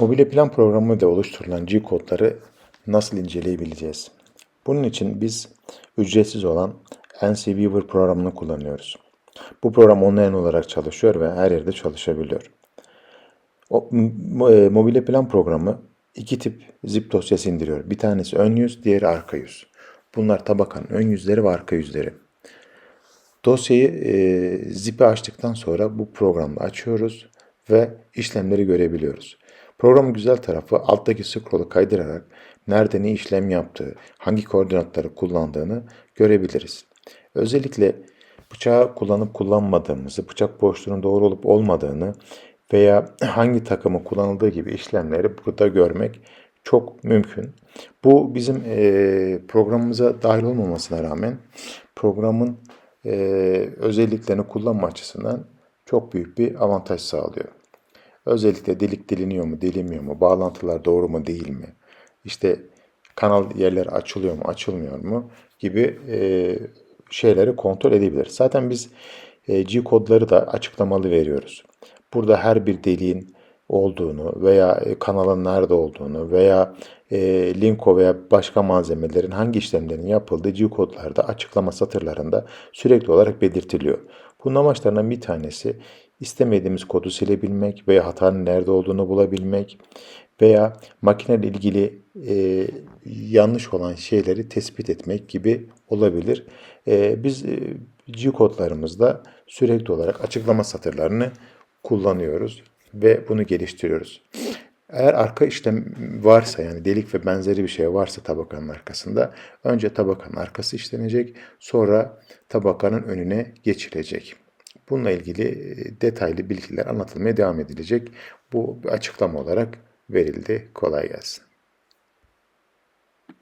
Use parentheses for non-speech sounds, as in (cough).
Mobilya plan programı ile oluşturulan G kodları nasıl inceleyebileceğiz? Bunun için biz ücretsiz olan NC Weaver programını kullanıyoruz. Bu program online olarak çalışıyor ve her yerde çalışabiliyor. O, e, mobilya plan programı iki tip zip dosyası indiriyor. Bir tanesi ön yüz, diğeri arka yüz. Bunlar tabakanın ön yüzleri ve arka yüzleri. Dosyayı e, zip'i açtıktan sonra bu programda açıyoruz ve işlemleri görebiliyoruz. Programın güzel tarafı alttaki scroll'u kaydırarak nerede ne işlem yaptığı, hangi koordinatları kullandığını görebiliriz. Özellikle bıçağı kullanıp kullanmadığımızı, bıçak boşluğunun doğru olup olmadığını veya (clears throat) hangi takımı kullanıldığı gibi işlemleri burada görmek çok mümkün. Bu bizim programımıza dahil olmamasına rağmen programın özelliklerini kullanma açısından çok büyük bir avantaj sağlıyor. Özellikle delik deliniyor mu, delinmiyor mu, bağlantılar doğru mu, değil mi? İşte kanal yerleri açılıyor mu, açılmıyor mu gibi e, şeyleri kontrol edebilir. Zaten biz e, G kodları da açıklamalı veriyoruz. Burada her bir deliğin olduğunu veya e, kanalın nerede olduğunu veya e, linko veya başka malzemelerin hangi işlemlerin yapıldığı G kodlarda açıklama satırlarında sürekli olarak belirtiliyor. Bunun amaçlarından bir tanesi istemediğimiz kodu silebilmek veya hatanın nerede olduğunu bulabilmek veya makineyle ilgili e, yanlış olan şeyleri tespit etmek gibi olabilir. E, biz e, G kodlarımızda sürekli olarak açıklama satırlarını kullanıyoruz ve bunu geliştiriyoruz. Eğer arka işlem varsa yani delik ve benzeri bir şey varsa tabakanın arkasında önce tabakanın arkası işlenecek sonra tabakanın önüne geçilecek. Bununla ilgili detaylı bilgiler anlatılmaya devam edilecek. Bu açıklama olarak verildi. Kolay gelsin.